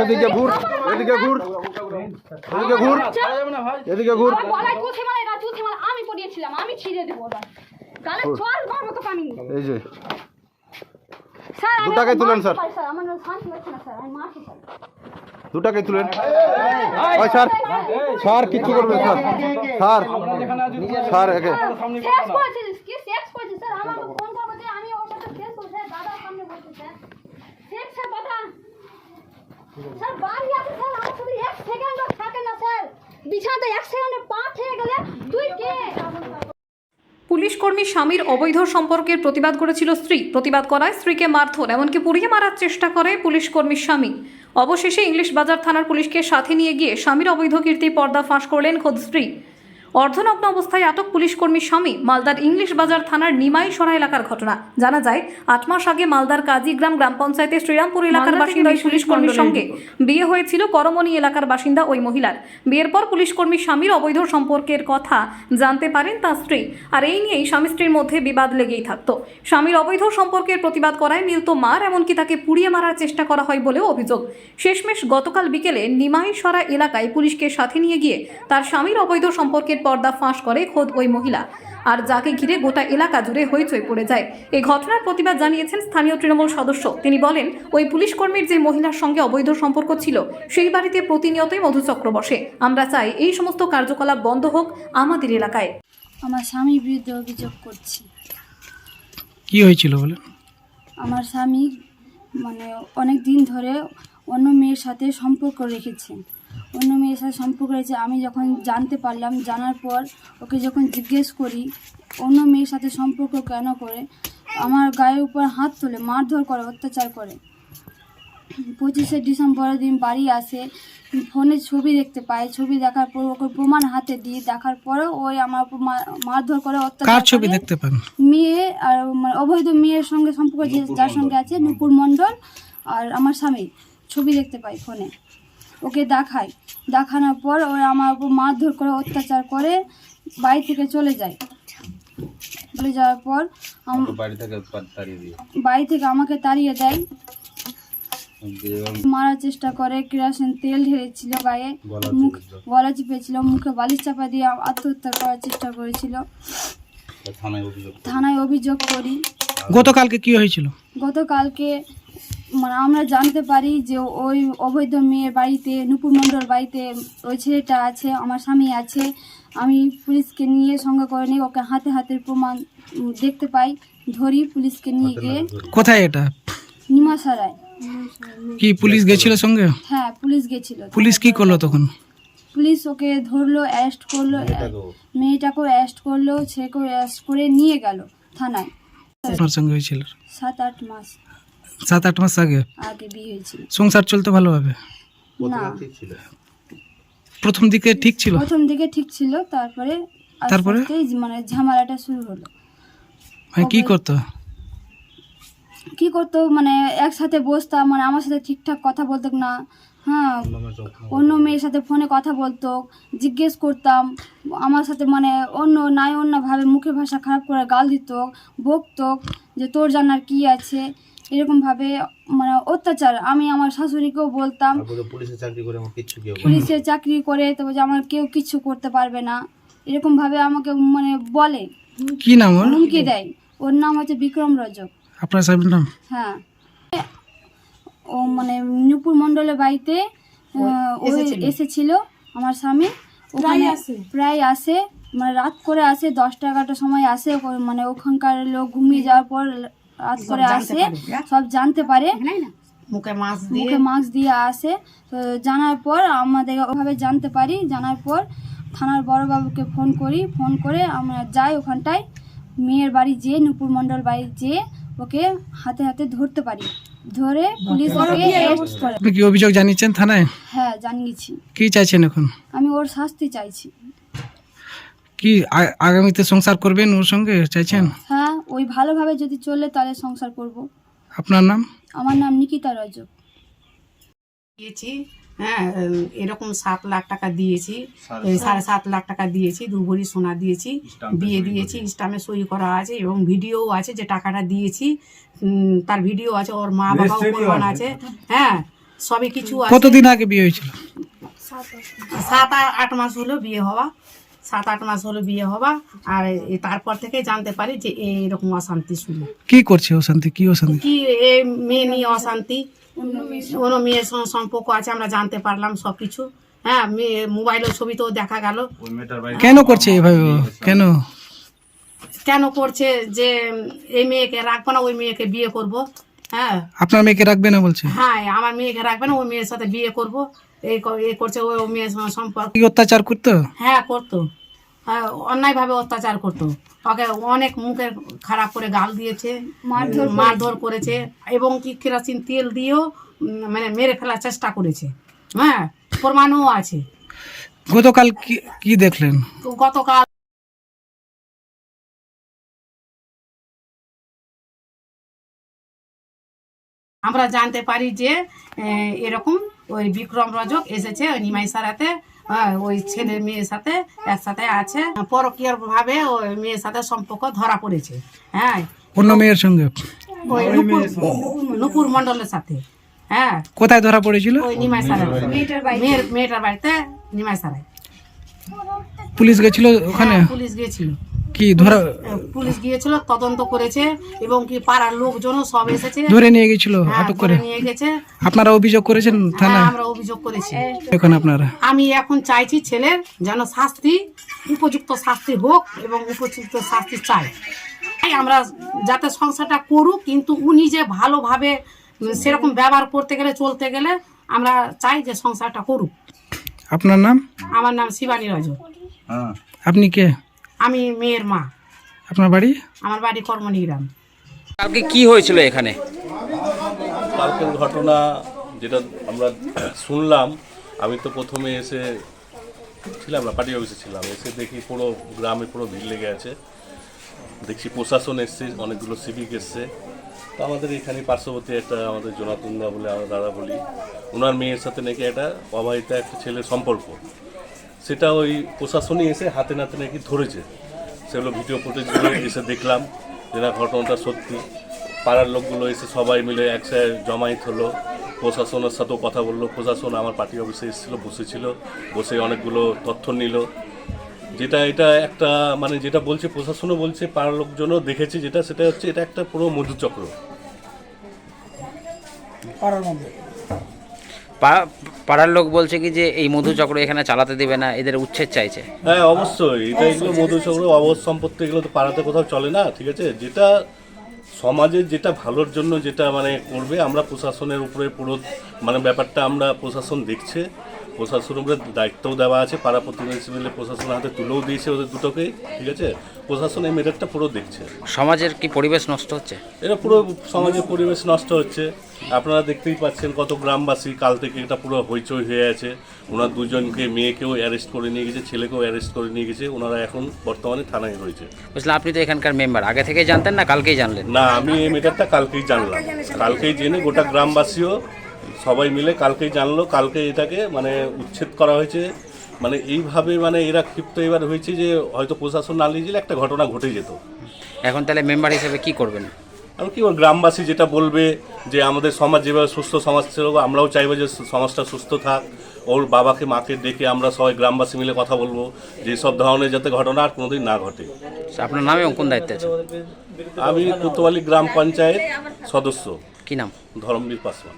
এদিকে ঘুর এদিকে ঘুর এদিকে ঘুর এদিকে ঘুর আমি পড়িয়েছিলাম আমি ছিঁড়ে দেবো এই যে দুটাকে তুলেন, স্যার দুটাকে তুলেন ওই স্যার স্যার কিছু করবে স্যার স্যার স্যার একে সেক্স করেছিস কি সেক্স করেছিস স্যার আমাকে ফোন করব যে আমি ওর সাথে সেক্স করছি স্যার দাদার সামনে বলছি স্যার সেক্সের কথা স্যার, বাড়ি আছে, স্যার, আমার শুধু এক সেকেন্ডও থাকে না, স্যার। বিছানাতে এক সেকেন্ডে পা গেলে তুই কে? পুলিশ কর্মী স্বামীর অবৈধ সম্পর্কের প্রতিবাদ করেছিল স্ত্রী। প্রতিবাদ করায় স্ত্রীকে মারধর, এমনকি পুড়িয়ে মারার চেষ্টা করে পুলিশ কর্মীর স্বামী। অবশেষে ইংলিশ বাজার থানার পুলিশকে সাথে নিয়ে গিয়ে স্বামীর অবৈধ কীর্তি পর্দা ফাঁস করলেন খোদ স্ত্রী। অর্ধনগ্ন অবস্থায় আটক পুলিশ কর্মীর স্বামী মালদার ইংলিশ বাজার থানার নিমাই সরা এলাকার ঘটনা। জানা যায় আট মাস আগে মালদার কাজীগ্রাম গ্রাম পঞ্চায়েতের শ্রীরামপুর এলাকার বাসিন্দা ওই পুলিশ কর্মীর সঙ্গে বিয়ে হয়েছিল করমণি এলাকার বাসিন্দা ওই মহিলার। বিয়ের পর পুলিশ কর্মীর স্বামীর অবৈধ সম্পর্কের কথা জানতে পারেন তার স্ত্রী। আর এই নিয়েই স্বামী স্ত্রীর মধ্যে বিবাদ লেগেই থাকতো। স্বামীর অবৈধ সম্পর্কের প্রতিবাদ করায় মিলত মার এমনকি তাকে পুড়িয়ে মারার চেষ্টা করা হয় বলেও অভিযোগ। শেষমেশ গতকাল বিকেলে নিমাইসরা এলাকায় পুলিশকে সাথে নিয়ে গিয়ে তার স্বামীর অবৈধ সম্পর্কের পর্দা ফাঁস করে খোদ ওই মহিলা। আর যাকে ঘিরে গোটা এলাকা জুড়ে হইচই পড়ে যায়। এই ঘটনার প্রতিবাদ জানিয়েছেন স্থানীয় তৃণমূল সদস্য। তিনি বলেন ওই পুলিশ কর্মীর যে মহিলার সঙ্গে অবৈধ সম্পর্ক ছিল সেই বাড়িতে প্রতিনিয়তই মধুচক্র বসে। আমরা চাই এই সমস্ত কার্যকলাপ বন্ধ হোক আমাদের এলাকায়। আমার স্বামীর বিরুদ্ধে অভিযোগ করছি। কি হয়েছিল বলে আমার স্বামী মানে অনেক দিন ধরে অন্য মেয়ের সাথে সম্পর্ক রেখেছে অন্য মেয়ের সাথে সম্পর্ক রয়েছে আমি যখন জানতে পারলাম জানার পর ওকে যখন জিজ্ঞেস করি অন্য মেয়ের সাথে সম্পর্ক কেন করে আমার গায়ের উপর হাত তোলে মারধর করে অত্যাচার করে। পঁচিশে ডিসেম্বরের দিন বাড়ি আসে ফোনে ছবি দেখতে পায় ছবি দেখার পর ওকে প্রমাণ হাতে দিয়ে দেখার পরে ওই আমার মারধর করে অত্যাচার কার ছবি দেখতে পান? মেয়ে আর মানে অবৈধ মেয়ের সঙ্গে সম্পর্ক যার সঙ্গে আছে নুপুর মণ্ডল আর আমার স্বামী ছবি দেখতে পাই ফোনে। ওকে দেখায়। দেখানোর পর ওরা আমার উপর মারধর করে অত্যাচার করে বাড়ি থেকে চলে যায়। চলে যাওয়ার পর আম- বাড়ি থেকে আমাকে তাড়িয়ে দেয়। মারার চেষ্টা করে কেরাসিন তেল ঢেলেছিল গায়ে মুখ। গলা চিপেছিল মুখে বালিশ চাপা দিয়ে আত্মহত্যা করার চেষ্টা করেছিল। থানায় অভিযোগ থানায় অভিযোগ করি। গতকালকে কি হয়েছিল? গতকালকে মানে আমরা জানতে পারি যে ওই অবৈধ মেয়ের বাড়িতে নুপুর মণ্ডল বাড়িতে ওই ছেলেটা আছে আমার স্বামী আছে। আমি পুলিশকে নিয়ে সঙ্গে করে নিই ওকে হাতে হাতে প্রমাণ দেখতে পাই ধরি পুলিশকে নিয়ে গিয়ে। কোথায় এটা? নিমাসারায় কি পুলিশ গেছিল সঙ্গে? হ্যাঁ পুলিশ গেছিল। পুলিশ কি করল তখন? পুলিশ ওকে ধরলো অ্যারেস্ট করল মেয়েটাকেও। অ্যারেস্ট করল ছেলেকেও অ্যারেস্ট করে নিয়ে গেল থানায়। সঙ্গে সাত আট মাস। সাত আট মাস আগে। আগে বিয়ে হয়েছিল। সংসার চলতে ভালোভাবে? না। প্রথম দিকে ঠিক ছিল? প্রথম দিকে ঠিক ছিল তারপরে তারপরে? মানে ঝামেলাটা শুরু হলো। মানে কি করতো? কি করতো? মানে একসাথে বসতাম মানে আমার সাথে ঠিকঠাক কথা বলতো না। হ্যাঁ অন্য মেয়ের সাথে ফোনে কথা বলতো জিজ্ঞেস করতাম। আমার সাথে মানে অন্য নাই অন্যভাবে মুখের ভাষা খারাপ করে গাল দিত বকতো যে তোর জানার কি আছে? এরকমভাবে মানে অত্যাচার। আমি আমার শাশুড়িকেও বলতাম পুলিশের চাকরি করে আমার পুলিশের চাকরি করে তবে যে আমার কেউ কিচ্ছু করতে পারবে না। এরকমভাবে আমাকে মানে বলে। কি নাম ওর? হুমকি দেয়। ওর নাম হচ্ছে বিক্রম রজক। আপনার সাহেবের নাম? হ্যাঁ। ও মানে নুপুর মণ্ডলের বাড়িতে ও এসেছিল। আমার স্বামী। ওখানে প্রায় আসে। মানে রাত করে আসে দশটা এগারোটার সময় আসে। ও- মানে ওখানকার লোক ঘুমিয়ে যাওয়ার পর রাত করে আসে সব জানতে পারে। মুখে মাছ দিয়ে। মুখে মাস্ক দিয়ে আসে। জানার পর আমাদের ওভাবে জানতে পারি। জানার পর থানার বড়বাবুকে ফোন করি। ফোন করে আমরা যাই ওখানটায়। মেয়ের বাড়ি যেয়ে নুপুর মণ্ডল বাড়ি যেয়ে ওকে হাতে হাতে ধরতে পারি। ধরে পুলিশ ওকে অ্যারেস্ট করে। আপনি কি অভিযোগ জানিয়েছেন থানায়? হ্যাঁ জানিয়েছি। কি চাইছেন এখন? আমি ওর শাস্তি চাইছি। কি আগামীতে সংসার করবেন ওর সঙ্গে? চাইছেন? হ্যাঁ ওই ভালোভাবে যদি চলে তাহলে সংসার করব। আপনার নাম? আমার নাম নিকিতা রজক দিয়েছি হ্যাঁ এরকম সাত লাখ টাকা দিয়েছি সাড়ে সাত। লাখ টাকা দিয়েছি দু ভরি সোনা দিয়েছি বিয়ে দিয়েছি স্টামে সই করা আছে এবং ভিডিও আছে যে টাকাটা দিয়েছি তার ভিডিও আছে ওর মা বাবাও প্রমাণ আছে। হ্যাঁ সবই কিছু আছে। কতদিন আগে বিয়ে হয়েছিল? সাত আট মাস হলো বিয়ে হওয়া। সাত আট মাস হলো বিয়ে হওয়া আর এ- তারপর থেকে জানতে পারি যে এইরকম অশান্তি শুরু কি করছে অশান্তি? কি অশান্তি? কি এ মেয়ে নিয়ে অশান্তি? অন্য মেয়ের সঙ্গে সম্পর্ক আছে আমরা জানতে পারলাম সব কিছু হ্যাঁ মেয়ে মোবাইলের ছবি তো দেখা গেল। কেন করছে এভাবে? কেন? কেন করছে যে এই মেয়েকে রাখব না ওই মেয়েকে বিয়ে করব? হ্যাঁ। আপনার মেয়েকে রাখবে না বলছে? হ্যাঁ আমার মেয়েকে রাখবে না ওই মেয়ের সাথে বিয়ে করব। এই করছে ওই মেয়ের সঙ্গে সম্পর্ক। অত্যাচার করতো? হ্যাঁ করতো। অন্যায়ভাবে অত্যাচার করতো। ওকে অনেক মুখে খারাপ করে গাল দিয়েছে মারধর মারধর করেছে এবং কি কেরাসিন তেল দিয়েও মানে মেরে ফেলার চেষ্টা করেছে। হ্যাঁ প্রমাণও আছে। গতকাল কি কি দেখলেন? গতকাল আমরা জানতে পারি যে আহ, এরকম ওই বিক্রম রজক এসেছে ওই নিমাই সারাতে। হ্যাঁ, ওই ছেলে মেয়ের সাথে একসাথে আছে। পরকীয় ভাবে ওই মেয়ের সাথে সম্পর্ক ধরা পড়েছে। হ্যাঁ অন্য মেয়ের সঙ্গে? ওই নুপুর মন্ডলের মণ্ডলের সাথে। হ্যাঁ। কোথায় ধরা পড়েছিল? ওই নিমাই সারা মেয়ের মেয়েটার বাড়িতে নিমাই সারায় পুলিশ গেছিল ওখানে? হ্যাঁ, পুলিশ গিয়েছিল কি ধরা পুলিশ গিয়েছিল তদন্ত করেছে এবং কি পাড়ার লোকজনও সব এসেছে। ধরে নিয়ে গেছিল হ্যাঁ, আটক করে। নিয়ে গেছে। আপনারা অভিযোগ করেছেন হ্যাঁ থানায়? আমরা অভিযোগ করেছি। এখন আপনারা? আমি এখন চাইছি ছেলের যেন শাস্তি উপযুক্ত শাস্তি হোক এবং উপযুক্ত শাস্তি চাই। তাই আমরা যাতে সংসারটা করুক কিন্তু উনি যে ভালোভাবে সেরকম ব্যবহার করতে গেলে চলতে গেলে আমরা চাই যে সংসারটা করুক। আপনার নাম? আমার নাম শিবানী রাজ। হ্যাঁ। আপনি কে? আমি মেয়ের মা। আপনার বাড়ি? আমার বাড়ি কর্মনিগ্রাম। কালকে কি হয়েছিল এখানে? কালকের ঘটনা যেটা আমরা শুনলাম আমি তো প্রথমে এসে ছিলাম না পার্টি অফিসে ছিলাম। এসে দেখি পুরো গ্রামে পুরো ভিড় লেগে আছে। দেখছি প্রশাসন এসছে অনেকগুলো সিভিক এসছে। তো আমাদের এখানে পার্শ্ববর্তী একটা আমাদের জনাতুন্দা বলে আমরা দাদা বলি। ওনার মেয়ের সাথে নাকি একটা অবাহিতা একটা ছেলের সম্পর্ক। সেটা ওই প্রশাসনই এসে হাতে নাতে নাকি ধরেছে। সেগুলো ভিডিও ফুটেজগুলো এসে দেখলাম যে না ঘটনাটা সত্যি। পাড়ার লোকগুলো এসে সবাই মিলে একসাথে জমায়েত হলো। প্রশাসনের সাথেও কথা বলল। প্রশাসন আমার পার্টি অফিসে এসেছিল, বসেছিল। বসে অনেকগুলো তথ্য নিল। যেটা এটা একটা মানে যেটা বলছে, প্রশাসনও বলছে, পাড়ার লোকজনও দেখেছে যেটা, সেটা হচ্ছে এটা একটা পুরো মধুচক্র। পা- পাড়ার লোক বলছে কি যে এই মধুচক্র এখানে চালাতে দেবে না এদের উচ্ছেদ চাইছে। হ্যাঁ অবশ্যই। এটা এগুলো মধুচক্র অবধ সম্পত্তি এগুলো তো পাড়াতে কোথাও চলে না ঠিক আছে? যেটা সমাজের যেটা ভালোর জন্য যেটা মানে করবে আমরা প্রশাসনের উপরে পুরো মানে ব্যাপারটা আমরা প্রশাসন দেখছে। প্রশাসনের উপরে দায়িত্বও দেওয়া আছে পাড়া প্রতিবেশী মিলে প্রশাসনের হাতে তুলেও দিয়েছে ওদের দুটোকেই ঠিক আছে? প্রশাসন এই মেটারটা পুরো দেখছে। সমাজের কি পরিবেশ নষ্ট হচ্ছে? এটা পুরো সমাজের পরিবেশ নষ্ট হচ্ছে। আপনারা দেখতেই পাচ্ছেন কত গ্রামবাসী কাল থেকে এটা পুরো হইচই হয়ে আছে। ওনার দুজনকে মেয়েকেও অ্যারেস্ট করে নিয়ে গেছে ছেলেকেও অ্যারেস্ট করে নিয়ে গেছে ওনারা এখন বর্তমানে থানায় রয়েছে। বুঝলাম আপনি তো এখানকার মেম্বার আগে থেকেই জানতেন না কালকেই জানলেন? না আমি এই মেটারটা কালকেই জানলাম। কালকেই জেনে গোটা গ্রামবাসীও সবাই মিলে কালকেই জানলো কালকে এটাকে মানে উচ্ছেদ করা হয়েছে। মানে এইভাবে মানে এরা ক্ষিপ্ত এবার হয়েছে যে হয়তো প্রশাসন না নিয়ে গেলে একটা ঘটনা ঘটে যেত। এখন তাহলে মেম্বার হিসেবে কি করবেন? আমি কি গ্রামবাসী যেটা বলবে যে আমাদের সমাজ যেভাবে সুস্থ সমাজ ছিল আমরাও চাইব যে সমাজটা সুস্থ থাক। ওর বাবাকে মাকে ডেকে আমরা সবাই গ্রামবাসী মিলে কথা বলব যে সব ধরনের যাতে ঘটনা আর কোনোদিন না ঘটে। আপনার নামে কোন দায়িত্বে আছে আমি কোতোয়ালি গ্রাম পঞ্চায়েত সদস্য। কি নাম? ধর্মবীর পাসওয়ান।